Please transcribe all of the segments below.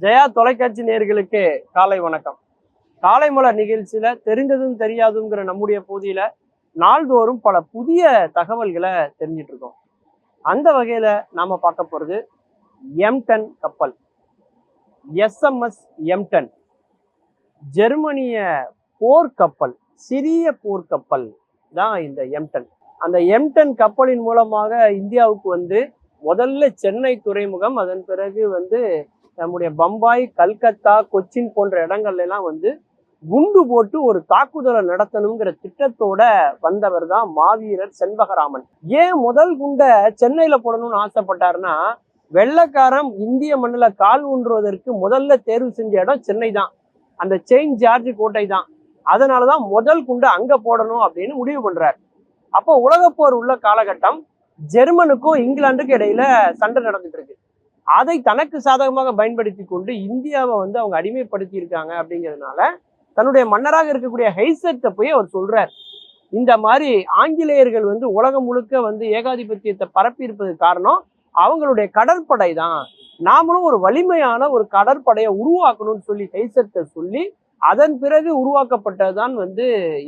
ஜெயா தொலைக்காட்சி நேயர்களுக்கு காலை வணக்கம். காலை மலர் நிகழ்ச்சியில தெரிந்ததும் தெரியாதுங்கிற நம்முடைய பகுதியில நாள்தோறும் பல புதிய தகவல்களை தெரிஞ்சிட்டு இருக்கோம். அந்த வகையில நாம பார்க்க போறது எம்டன் கப்பல். SMS Emden. ஜெர்மனிய போர்க்கப்பல் சிறிய போர்க்கப்பல் தான் இந்த எம்டன். அந்த எம்டன் கப்பலின் மூலமாக இந்தியாவுக்கு வந்து முதல்ல சென்னை துறைமுகம் அதன் பிறகு வந்து நம்முடைய பம்பாய் கல்கத்தா கொச்சின் போன்ற இடங்கள்ல எல்லாம் வந்து குண்டு போட்டு ஒரு தாக்குதலை நடத்தணுங்கிற திட்டத்தோட வந்தவர் தான் மாவீரர் செண்பகராமன். ஏன் முதல் குண்டை சென்னையில போடணும்னு ஆசைப்பட்டாருன்னா வெள்ளக்காரன் இந்திய மண்ணில் கால் ஊன்றுவதற்கு முதல்ல தேர்வு செஞ்ச இடம் சென்னை தான் அந்த செயின் ஜார்ஜ் கோட்டை தான் அதனாலதான் முதல் குண்டை அங்க போடணும் அப்படின்னு முடிவு பண்றார். அப்போ உலகப்போர் உள்ள காலகட்டம் ஜெர்மனுக்கும் இங்கிலாந்துக்கும் இடையில சண்டை நடந்துட்டு இருக்கு. அதை தனக்கு சாதகமாக பயன்படுத்தி கொண்டு இந்தியாவை வந்து அவங்க அடிமைப்படுத்தி இருக்காங்க அப்படிங்கிறதுனால தன்னுடைய மன்னராக இருக்கக்கூடிய ஹைசத்தை போய் அவர் சொல்றார். இந்த மாதிரி ஆங்கிலேயர்கள் வந்து உலகம் முழுக்க வந்து ஏகாதிபத்தியத்தை பரப்பி இருப்பது காரணம் அவங்களுடைய கடற்படை தான் நாமளும் ஒரு வலிமையான ஒரு கடற்படையை உருவாக்கணும்னு சொல்லி ஹைசத்தை சொல்லி அதன் பிறகு உருவாக்கப்பட்டதுதான் வந்து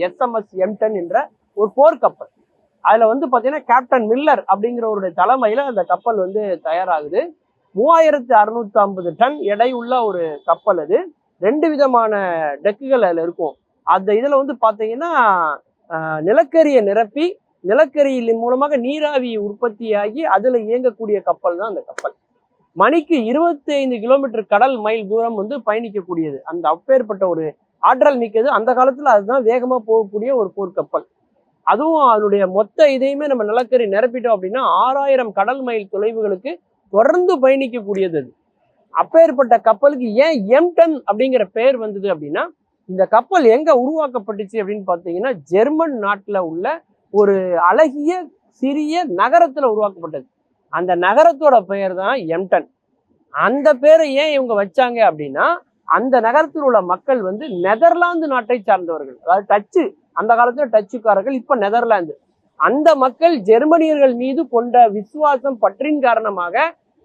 எஸ்எம்எஸ் எம்டன் என்ற ஒரு போர்க்கப்பல். அதுல வந்து பாத்தீங்கன்னா கேப்டன் மில்லர் அப்படிங்கிறவருடைய தலைமையில அந்த கப்பல் வந்து தயாராகுது. மூவாயிரத்து அறுநூத்தி ஐம்பது டன் எடை உள்ள ஒரு கப்பல் அது. ரெண்டு விதமான டெக்குகள் அதில் இருக்கும். அந்த இதில் வந்து பார்த்தீங்கன்னா நிலக்கரியை நிரப்பி நிலக்கரியின் மூலமாக நீராவி உற்பத்தியாகி அதில் இயங்கக்கூடிய கப்பல் தான் அந்த கப்பல். மணிக்கு 25 கிலோமீட்டர் கடல் மைல் தூரம் வந்து பயணிக்கக்கூடியது. அந்த அப்பேற்பட்ட ஒரு ஆற்றல் மிக்கது. அந்த காலத்தில் அதுதான் வேகமாக போகக்கூடிய ஒரு போர்க்கப்பல் அதுவும் அதனுடைய மொத்த இதையுமே நம்ம நிலக்கரி நிரப்பிட்டோம் அப்படின்னா ஆறாயிரம் கடல் மைல் தொலைவுகளுக்கு தொடர்ந்து பயணிக்கக்கூடியது அது. அப்பேற்பட்ட கப்பலுக்கு ஏன் எம்டன் அப்படிங்கிற பெயர் வந்தது அப்படின்னா இந்த கப்பல் எங்க உருவாக்கப்பட்டுச்சு அப்படின்னு பார்த்தீங்கன்னா ஜெர்மன் நாட்டில் உள்ள ஒரு அழகிய சிறிய நகரத்துல உருவாக்கப்பட்டது. அந்த நகரத்தோட பெயர் தான் எம்டன் அந்த பேரை ஏன் இவங்க வச்சாங்க அப்படின்னா அந்த நகரத்தில் உள்ள மக்கள் வந்து நெதர்லாந்து நாட்டை சார்ந்தவர்கள். அதாவது டச்சு அந்த காலத்துல டச்சுக்காரர்கள் இப்ப நெதர்லாந்து. அந்த மக்கள் ஜெர்மனியர்கள் மீது கொண்ட விசுவாசம் பற்றின் காரணமாக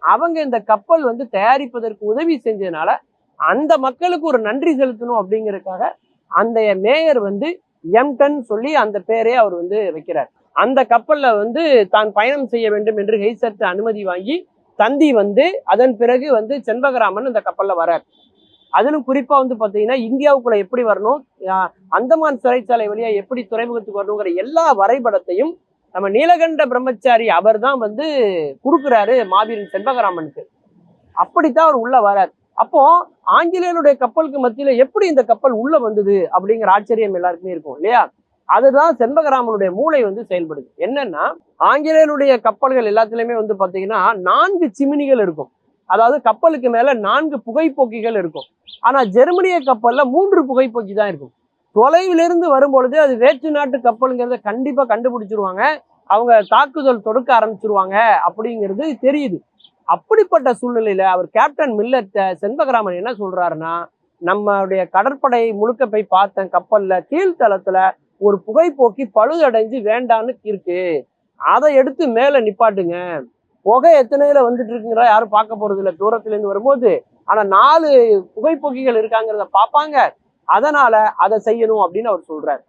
அவங்க இந்த கப்பல் வந்து தயாரிப்பதற்கு உதவி செஞ்சதுனால அந்த மக்களுக்கு ஒரு நன்றி செலுத்தணும் அப்படிங்கிறதுக்காக அந்த மேயர் வந்து எம்டன் சொல்லி அந்த பேரே அவர் வந்து வைக்கிறார். அந்த கப்பல்ல வந்து தான் பயணம் செய்ய வேண்டும் என்று ஹெய்சர்ட் அனுமதி வாங்கி தந்தி வந்து அதன் பிறகு வந்து செண்பகராமன் அந்த கப்பல்ல வரார். அதிலும் குறிப்பா வந்து பாத்தீங்கன்னா இந்தியாவுக்குள்ள எப்படி வரணும் அந்தமான் சிறைச்சாலை வழியா எப்படி துறைமுகத்துக்கு வரணுங்கிற எல்லா வரைபடத்தையும் நம்ம நீலகண்ட பிரம்மச்சாரி அவர் தான் வந்து கொடுக்குறாரு மாவீரன் செண்பகராமனுக்கு. அப்படித்தான் அவர் உள்ள வரார். அப்போ ஆங்கிலேயருடைய கப்பலுக்கு மத்தியில எப்படி இந்த கப்பல் உள்ள வந்தது அப்படிங்கிற ஆச்சரியம் எல்லாருக்குமே இருக்கும் இல்லையா? அதுதான் செண்பகராமனுடைய மூளை வந்து செயல்படுது. என்னன்னா ஆங்கிலேயருடைய கப்பல்கள் எல்லாத்துலயுமே வந்து பாத்தீங்கன்னா நான்கு சிமினிகள் இருக்கும். அதாவது கப்பலுக்கு மேல நான்கு புகைப்போக்கிகள் இருக்கும். ஆனா ஜெர்மனிய கப்பல்ல மூன்று புகைப்போக்கி தான் இருக்கும். தொலைவிலிருந்து வரும்பொழுது அது வேற்று நாட்டு கப்பலுங்கிறத கண்டிப்பாக கண்டுபிடிச்சிருவாங்க. அவங்க தாக்குதல் தொடுக்க ஆரம்பிச்சிருவாங்க அப்படிங்கிறது தெரியுது. அப்படிப்பட்ட சூழ்நிலையில அவர் கேப்டன் மில்லட் செண்பகராமன் என்ன சொல்றாருன்னா நம்மளுடைய கடற்படை முழுக்க போய் பார்த்தேன் கப்பல்ல கீழ்த்தளத்துல ஒரு புகைப்போக்கி பழுதடைஞ்சு வேண்டான்னு இருக்கு. அதை எடுத்து மேல நிப்பாட்டுங்க. புகை எத்தனையில வந்துட்டு இருக்குங்கிறத யாரும் பார்க்க போறது இல்லை தூரத்துல இருந்து வரும்போது. ஆனா நாலு புகைப்போக்கிகள் இருக்காங்கிறத பார்ப்பாங்க. அதனால அதை செய்யணும் அப்படின்னு அவர் சொல்றாரு.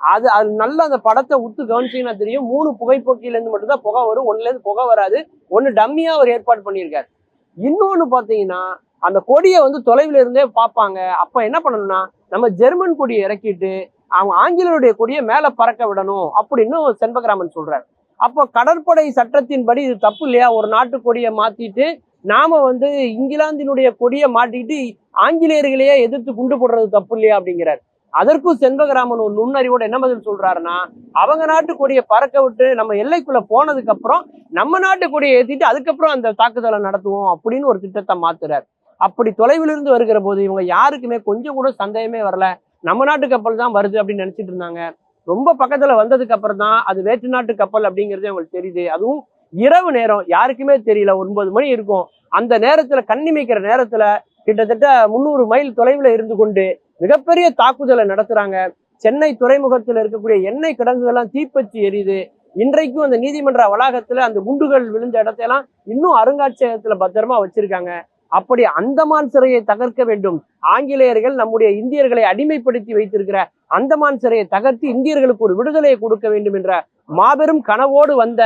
அது அது நல்ல அந்த படத்தை உத்து கவனிச்சீங்கன்னா தெரியும். மூணு புகைப்போக்கில இருந்து மட்டும்தான் புகை வரும். ஒன்னுலேருந்து இருந்து புகை வராது. ஒன்னு டம்மியா அவர் ஏற்பாடு பண்ணியிருக்காரு. இன்னொன்னு பாத்தீங்கன்னா அந்த கொடியை வந்து தொலைவில் இருந்தே பார்ப்பாங்க. அப்ப என்ன பண்ணணும்னா நம்ம ஜெர்மன் கொடியை இறக்கிட்டு அவங்க ஆங்கிலேயருடைய கொடியை மேல பறக்க விடணும் அப்படின்னு செண்பகராமன் சொல்றாரு. அப்போ கடற்படை சட்டத்தின்படி இது தப்பு இல்லையா? ஒரு நாட்டு கொடியை மாத்திட்டு நாம வந்து இங்கிலாந்தினுடைய கொடியை மாட்டிக்கிட்டு ஆங்கிலேயர்களையே எதிர்த்து குண்டு போடுறது தப்பு இல்லையா அப்படிங்கிறார். அதற்கும் செண்பகராமன் ஒரு நுண்ணறிவோட என்ன பதில் சொல்றாருன்னா அவங்க நாட்டு கொடியை பறக்க விட்டு நம்ம எல்லைக்குள்ள போனதுக்கு அப்புறம் நம்ம நாட்டு கொடியை ஏத்திட்டு அதுக்கப்புறம் அந்த தாக்குதலை நடத்துவோம் அப்படின்னு ஒரு திட்டத்தை மாத்துறார். அப்படி தொலைவிலிருந்து வருகிற போது இவங்க யாருக்குமே கொஞ்சம் கூட சந்தேகமே வரல. நம்ம நாட்டு கப்பல் தான் வருது அப்படின்னு நினைச்சிட்டு இருந்தாங்க. ரொம்ப பக்கத்துல வந்ததுக்கு அப்புறம் தான் அது வேற்று நாட்டு கப்பல் அப்படிங்கிறது அவங்களுக்கு தெரியுது. அதுவும் இரவு நேரம் யாருக்குமே தெரியல ஒன்பது மணி இருக்கும். அந்த நேரத்துல கண்ணிமைக்கிற நேரத்துல கிட்டத்தட்ட முந்நூறு மைல் தொலைவில் இருந்து கொண்டு மிகப்பெரிய தாக்குதலை நடத்துறாங்க. சென்னை துறைமுகத்தில் இருக்கக்கூடிய எண்ணெய் கிடங்குகள்லாம் தீப்பற்றி எரியுது. இன்றைக்கும் அந்த நீதிமன்ற வளாகத்துல அந்த குண்டுகள் விழுந்த இடத்தையெல்லாம் இன்னும் அருங்காட்சியகத்துல பத்திரமா வச்சிருக்காங்க. அப்படி அந்தமான் சிறையை தகர்க்க வேண்டும். ஆங்கிலேயர்கள் நம்முடைய இந்தியர்களை அடிமைப்படுத்தி வைத்திருக்கிற அந்தமான் சிறையை தகர்த்து இந்தியர்களுக்கு ஒரு விடுதலையை கொடுக்க வேண்டும் என்ற மாபெரும் கனவோடு வந்த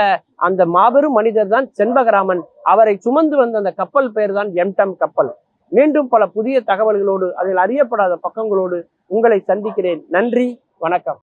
அந்த மாபெரும் மனிதர் தான் செண்பகராமன். அவரை சுமந்து வந்த அந்த கப்பல் பெயர் தான் எம்டம் கப்பல். மீண்டும் பல புதிய தகவல்களோடு அதில் அறியப்படாத பக்கங்களோடு உங்களை சந்திக்கிறேன். நன்றி வணக்கம்.